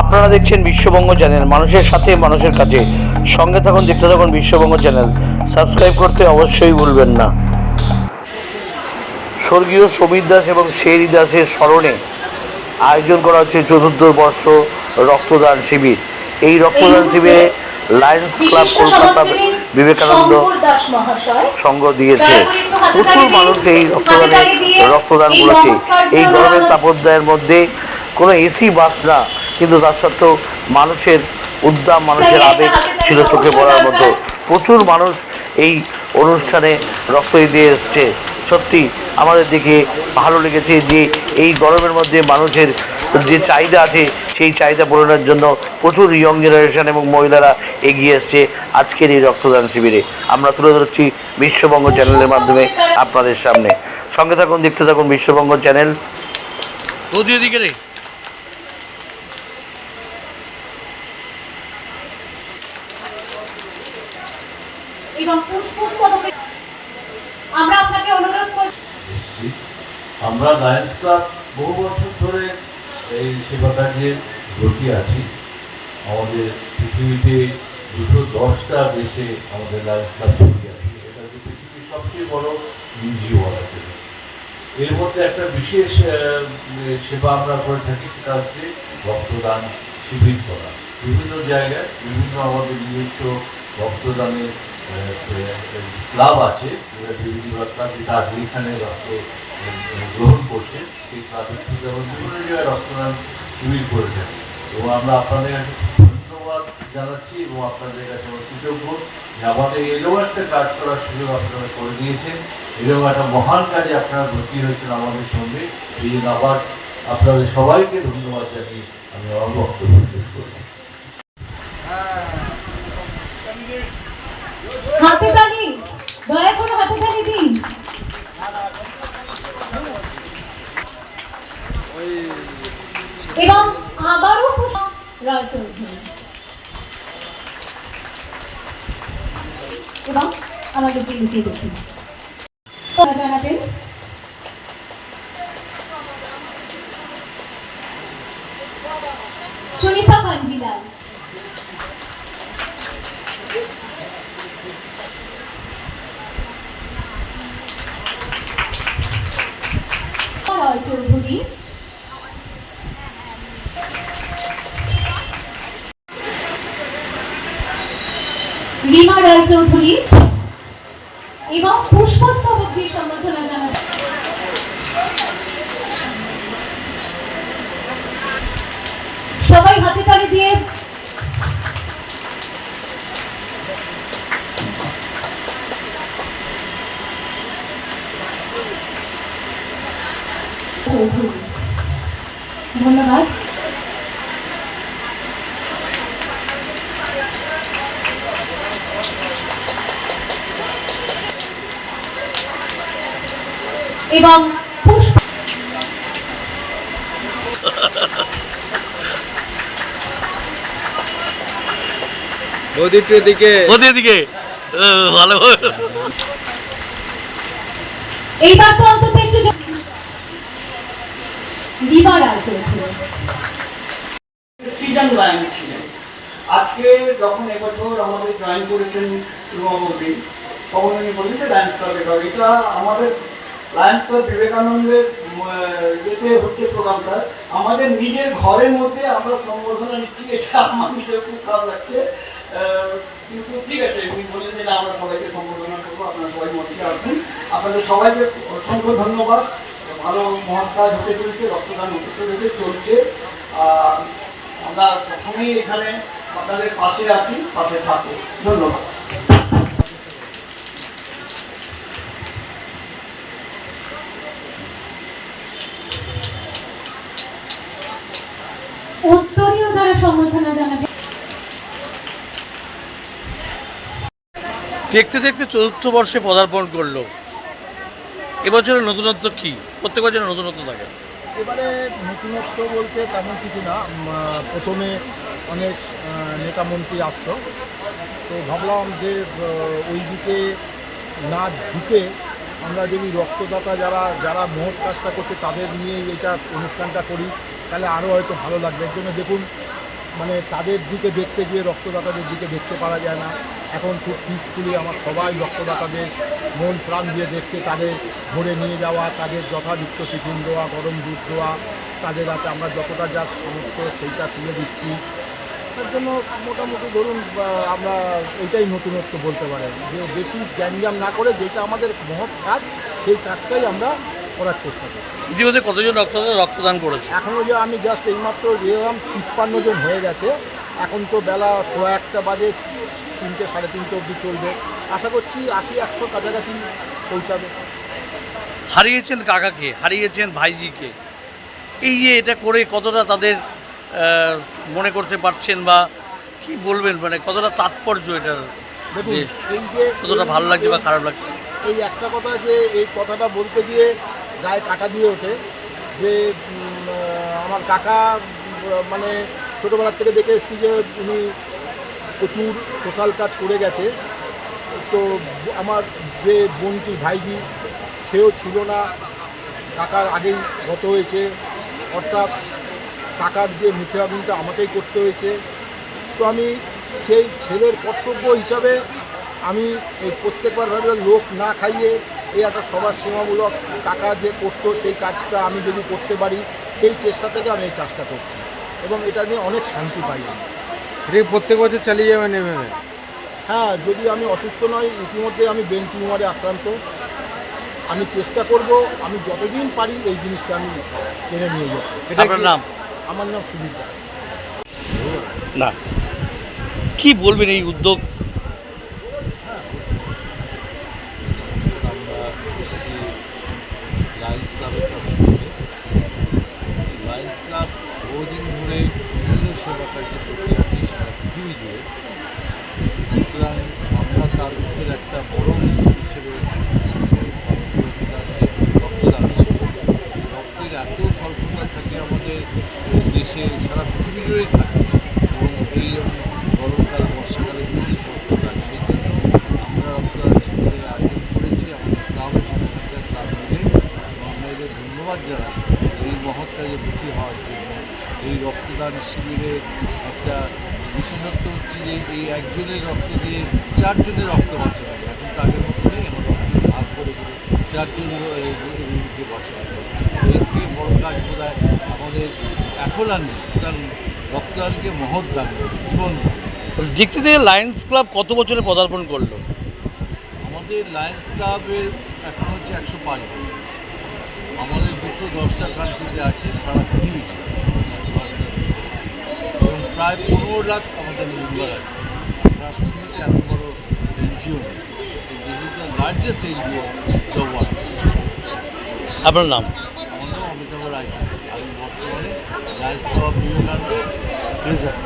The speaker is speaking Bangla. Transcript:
আপনারা দেখছেন বিশ্ববঙ্গ চ্যানেল। মানুষের সাথে মানুষের কাছে সঙ্গে থাকুন দেখতে থাকুন বিশ্ববঙ্গ চ্যানেল। সাবস্ক্রাইব করতে অবশ্যই ভুলবেন না। স্বর্গীয় সমীর দাস এবং শেরি দাসের স্মরণে আয়োজন করা হচ্ছে চতুর্থ বর্ষ রক্তদান শিবির। এই রক্তদান শিবিরে লায়ন্স ক্লাব কলকাতা বিবেকানন্দ সংঘ দিয়েছে। প্রচুর মানুষ এই রক্তদানে রক্তদান করেছে। এই গরমের তাপদায়ের মধ্যে কোনো এসি বাস না। কিন্তু তার সত্ত্বেও মানুষের উদ্যম মানুষের আবেগ ছিল চোখে পড়ার মতো প্রচুর মানুষ এই অনুষ্ঠানে রক্ত দিয়ে এসছে। সত্যি আমাদের দেখে ভালো লেগেছে যে এই গরমের মধ্যে মানুষের যে চাহিদা আছে সেই চাহিদা পূরণের জন্য প্রচুর ইয়ং জেনারেশন এবং মহিলারা এগিয়ে এসছে আজকের এই রক্তদান শিবিরে। আমরা তুলে ধরছি বিশ্ববঙ্গ চ্যানেলের মাধ্যমে আপনাদের সামনে। সঙ্গে থাকুন দেখতে থাকুন বিশ্ববঙ্গ চ্যানেল। আমরা আপনাকে বহু বছর ধরে এই আছি। আমাদের পৃথিবীতে দুশো দশটা দেশে আমাদের আছে। এটা হচ্ছে পৃথিবীর সবচেয়ে বড় এনজিও চলে এর মধ্যে একটা বিশেষ সেবা আমরা করে থাকি, সেটা হচ্ছে রক্তদান শিবির করা। বিভিন্ন জায়গায় বিভিন্ন আমাদের নিজস্ব রক্তদানের ক্লাব আছে বিভিন্ন যেটা এখানে রক্ত গ্রহণ করছে। সেই ক্লাবের থেকে আমরা বিভিন্ন জায়গায় শিবির করে থাকি এবং আমরা আপনাদের কাছে ধন্যবাদ জানাচ্ছি এবং আপনাদের কাছে আমরা কৃতজ্ঞ যে আমাদের এরকম একটা কাজ করার সুযোগ আপনারা করে দিয়েছেন। এরকম একটা মহান কাজে আপনারা ভর্তি হয়েছেন আমাদের সঙ্গে। এই জন্য আবার আপনাদের সবাইকে ধন্যবাদ জানিয়ে আমি আমার বক্তব্য করলাম হাতে তালি দয়া করে হাতে তালি এবং আবারও এবং আমাদেরকে লুচিয়ে দেখুন জানাবেন, সুনিতা কাঞ্জিলাল রয় চৌধুরী রিমা রায় চৌধুরী এবং পুষ্পস্তবক দিয়ে সম্বর্ধনা জানাবে সবাই হাতে তালি দিয়ে চৌধুরী। ধন্যবাদ। এবং আহ, ভালো। এইবার তো অন্তত একটু রায় চৌধুরী সিজন লাইন ছিলেন আজকে যখন এবছর আমাদের জয়েন করেছেন রুমাবতী তখন উনি বললেন যে লায়ন্স ক্লাবে যাবে এটা আমাদের লায়ন্স ক্লাব বিবেকানন্দের ইয়েতে হচ্ছে প্রোগ্রামটা। আমাদের নিজের ঘরের মধ্যে আমরা সম্বর্ধনা নিচ্ছি, এটা আমার নিজের খুব খারাপ লাগছে। কিন্তু ঠিক আছে, উনি বললেন যে আমরা সবাইকে সম্বর্ধনা করব, আপনারা সবাই মধ্যে আসুন। আপনাদের সবাইকে অসংখ্য ধন্যবাদ। ভালো মহৎ কাজ হতে চলছে রক্তদান হতে চলেছে চলছে। আর আমরা প্রথমেই এখানে আপনাদের পাশে আছি পাশে থাকব। ধন্যবাদ। উত্তরীয় দ্বারা সম্বর্ধনা জানাবে। দেখতে দেখতে চতুর্থ বর্ষে পদার্পণ করল। এবছরের নতুনত্ব কি? প্রত্যেক বছরের নতুনত্ব থাকে। এবারে নতুনত্ব বলতে তেমন কিছু না। প্রথমে অনেক নেতা মন্ত্রী আসতো। তো ভাবলাম যে ওই দিকে না ঝুঁকে আমরা যদি রক্তদাতা যারা যারা মহৎ কাজটা করছে, তাদের নিয়ে এটা অনুষ্ঠানটা করি, তাহলে আরও হয়তো ভালো লাগবে। এর জন্য দেখুন মানে তাদের দিকে দেখতে গিয়ে রক্তদাতাদের দিকে দেখতে পারা যায় না। এখন খুব পিসফুলি আমার সবাই রক্তদাতাদের মন প্রাণ দিয়ে দেখছে, তাদের ভরে নিয়ে যাওয়া, তাদের যথাযুক্ত টিফিন দেওয়া, গরম দুধ দেওয়া, তাদের হাতে আমরা যতটা যা সামর্থ্য সেইটা তুলে দিচ্ছি। তার জন্য মোটামুটি ধরুন আমরা এটাই নতুনত্ব বলতে পারেন। যে বেশি গ্যাঞ্জাম না করে যেটা আমাদের মহৎ কাজ, সেই কাজটাই আমরা করার চেষ্টা করছি। ইতিমধ্যে কতজন রক্তদাতা রক্তদান করেছে? এখনও যে আমি জাস্ট এইমাত্র গেলাম তিপ্পান্ন জন হয়ে গেছে। এখন তো বেলা সোয়া একটা বাজে তিনটে সাড়ে তিনটে অবধি চলবে। আশা করছি আশি একশো কাছাকাছি পৌঁছাবে। হারিয়েছেন কাকাকে? হারিয়েছেন ভাইজিকে? এই যে এটা করে কতটা তাদের মনে করতে পারছেন বা কি বলবেন? মানে কতটা তাৎপর্য এটার যে কতটা ভালো লাগছে বা খারাপ লাগছে? এই একটা কথা যে এই কথাটা বলতে গিয়ে গায়ে কাটা দিয়ে ওঠে। যে আমার কাকা মানে ছোটোবেলার থেকে দেখে এসেছি যে উনি প্রচুর সোশ্যাল কাজ করে গেছে। তো আমার যে বোনটি ভাইজি সেও ছিল না। কাকার আগেই গত হয়েছে। অর্থাৎ কাকার যে মুখে আগুনটা আমাকেই করতে হয়েছে। তো আমি সেই ছেলের কর্তব্য হিসাবে আমি এই প্রত্যেকবার ভাবে লোক না খাইয়ে এই একটা সবার সীমামূলক টাকা যে করতো সেই কাজটা আমি যদি করতে পারি সেই চেষ্টা থেকে আমি এই কাজটা করছি। এবং এটা নিয়ে অনেক শান্তি পাই আমি। প্রত্যেক বছর চালিয়ে যাবেন এভাবে? হ্যাঁ যদি আমি অসুস্থ নই ইতিমধ্যে আমি ব্রেন টিউমারে আক্রান্ত। আমি চেষ্টা করব আমি যতদিন পারি এই জিনিসটা আমি টেনে নিয়ে যাব। এটা আপনার নাম? আমার নাম সুদীপ দাস। না। কি বলবেন এই উদ্যোগ আমরা এসেছি লায়ন্স ক্লাবের তরফ থেকে লায়ন্স ক্লাব বহুদিন ধরে বিভিন্ন সেবা কার্যে করতে আছে সারা পৃথিবী জুড়ে সুতরাং আমরা তার উপরে একটা বড় উৎসব হিসেবে রক্তদান রক্তের এত স্বল্পতা থাকে আমাদের দেশে সারা পৃথিবী জুড়েই থাকে এবং এই গরমকাল বর্ষাকালে বেশি রক্তদান সেই জন্য আমরা রক্তদান শিবিরে আয়োজন করেছি আমাদের ক্লাব এখানকার ক্লাব মিলে এবং আমরা এদের ধন্যবাদ জানাই এই মহৎ কাজে ভর্তি হওয়ার জন্য এই রক্তদান শিবিরের একটা বিশেষত্ব হচ্ছে যে এই একজনের রক্ত দিয়ে চারজনের রক্ত বাঁচা এখন তো আগের মতো নেই রক্ত ভাগ করে করে চারজন রোগীকে বাঁচা। এর থেকে বড় কাজ বোধহয় আমাদের এখন আর নেই। সুতরাং রক্তদানকে মহৎ দান জীবন দেখতে দেখতে লায়ন্স ক্লাব কত বছরে পদার্পণ করল? আমাদের লায়ন্স ক্লাবের এখন হচ্ছে একশো পাঁচ বছর। আমাদের দুশো দশটা কান্ট্রিতে আছে সারা পৃথিবীতে এবং প্রায় পনেরো লাখ পৃথিবীতে এত বড় NGO largest NGO the world আপনার নাম? আমার নাম অমিতাভ রায়। আমি বর্তমানে লায়ন্স ক্লাব বিবেকানন্দের ট্রেজার